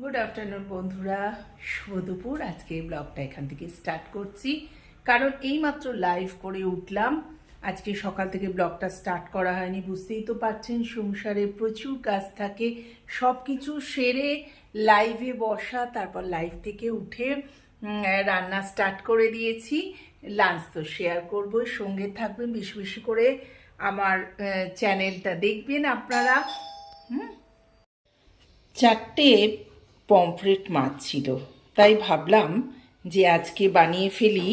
Good afternoon বন্ধুরা। শুভ দুপুর। আজকে এই ব্লগটা এখান থেকে স্টার্ট করছি। কারণ এইমাত্র লাইভ করে উঠলাম। আজকে সকাল থেকে ব্লগটা স্টার্ট করা হয়নি, বুঝতেই তো পারছেন। সংসারে প্রচুর কাজ থাকে। সব কিছু সেরে লাইভে বসা, তারপর লাইভ থেকে উঠে রান্না স্টার্ট করে দিয়েছি। লাঞ্চ তো শেয়ার করব সঙ্গে থাকবেন, বেশি বেশি করে আমার চ্যানেলটা দেখবেন আপনারা। হুম? চারটে পমফ্রেট মাছ ছিল। তাই ভাবলাম যে আজকে বানিয়ে ফেলি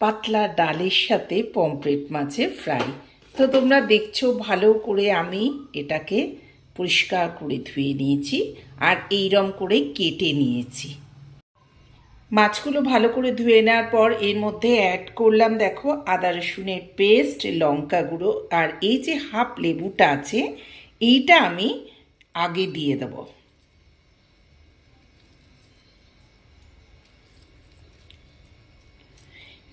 পাতলা ডালের সাথে পমফ্রেট মাছের ফ্রাই। তো তোমরা দেখছ, ভালো করে আমি এটাকে পরিষ্কার করে ধুয়ে নিয়েছি আর এইরম করে কেটে নিয়েছি। মাছগুলো ভালো করে ধুয়ে নেওয়ার পর এর মধ্যে অ্যাড করলাম, দেখো, আদা, রসুনের পেস্ট লঙ্কা গুঁড়ো আর এই যে হাফ লেবুটা আছে, এইটা আমি আগে দিয়ে দেবো।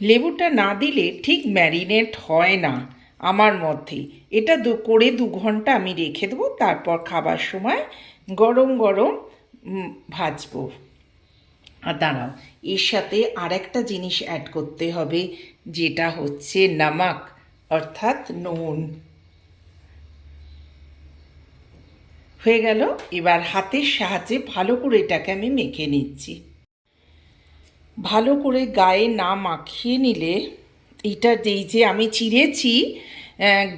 লেবুটা না দিলে ঠিক ম্যারিনেট হয় না আমার মধ্যে। এটা দু, করে দু ঘণ্টা আমি রেখে দেবো, তারপর খাবার সময় গরম গরম ভাজবো। আর দাঁড়াও, এর সাথে আর একটা জিনিস অ্যাড করতে হবে, যেটা হচ্ছে নামাক, অর্থাৎ নুন। হয়ে গেল, এবার হাতের সাহায্যে ভালো করে এটাকে আমি মেখে নিচ্ছি। ভালো করে গায়ে না মাখিয়ে নিলে এটা যেই যে আমি চিড়েছি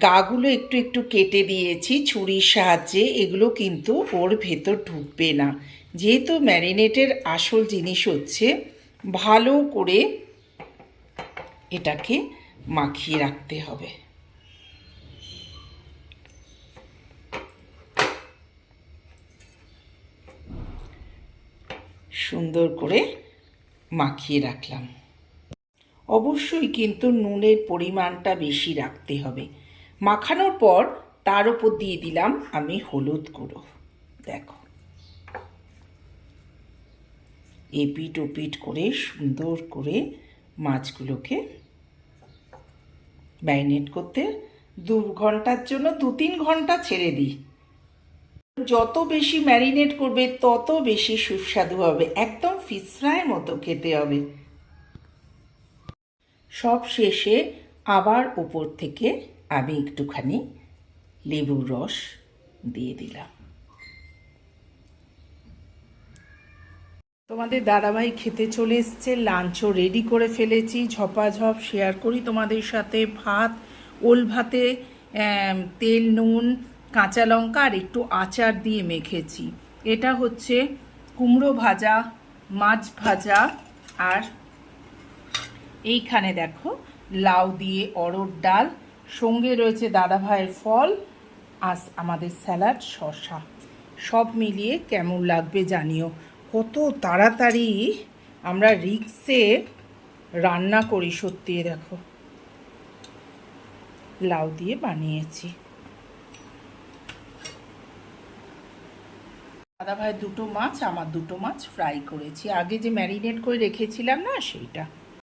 গাগুলো একটু একটু কেটে দিয়েছি ছুরির সাহায্যে, এগুলো কিন্তু ওর ভেতর ঢুকবে না। যেহেতু ম্যারিনেটের আসল জিনিস হচ্ছে ভালো করে এটাকে মাখিয়ে রাখতে হবে। সুন্দর করে মাখিয়ে রাখলাম। অবশ্যই কিন্তু নুনের পরিমাণটা বেশি রাখতে হবে। মাখানোর পর তার উপর দিয়ে দিলাম আমি হলুদ গুঁড়ো। দেখো। এপিট ওপিট করে সুন্দর করে মাছগুলোকে ম্যারিনেট করতে দু ঘণ্টার জন্য দু তিন ঘণ্টা ছেড়ে দিই। যত বেশি ম্যারিনেট করবে, তত বেশি সুস্বাদু হবে। একদম ফিশ ফ্রাইয়ের মতো খেতে হবে। সব শেষে আবার উপর থেকে আমি একটুখানি লেবুর রস দিয়ে দিলাম। তোমাদের দাদাভাই খেতে চলে এসছে, লাঞ্চও রেডি করে ফেলেছি। ঝপাঝপ শেয়ার করি তোমাদের সাথে। ভাত, ওল ভাতে তেল, নুন কাঁচা লঙ্কা আর একটু আচার দিয়ে মেখেছি। এটা হচ্ছে কুমড়ো ভাজা, মাছ ভাজা আর এইখানে দেখো, লাউ দিয়ে অরড় ডাল, সঙ্গে রয়েছে দাদাভাইয়ের ফল আর আমাদের স্যালাড শশা সব মিলিয়ে কেমন লাগবে জানিও। কত তাড়াতাড়ি আমরা রিক্সে রান্না করি সত্যি দেখো। লাউ দিয়ে বানিয়েছি। দাদা ভাই দুটো মাছ, আমার দুটো মাছ ফ্রাই করেছি। আগে যে ম্যারিনেট করে রেখেছিলাম না, সেইটা।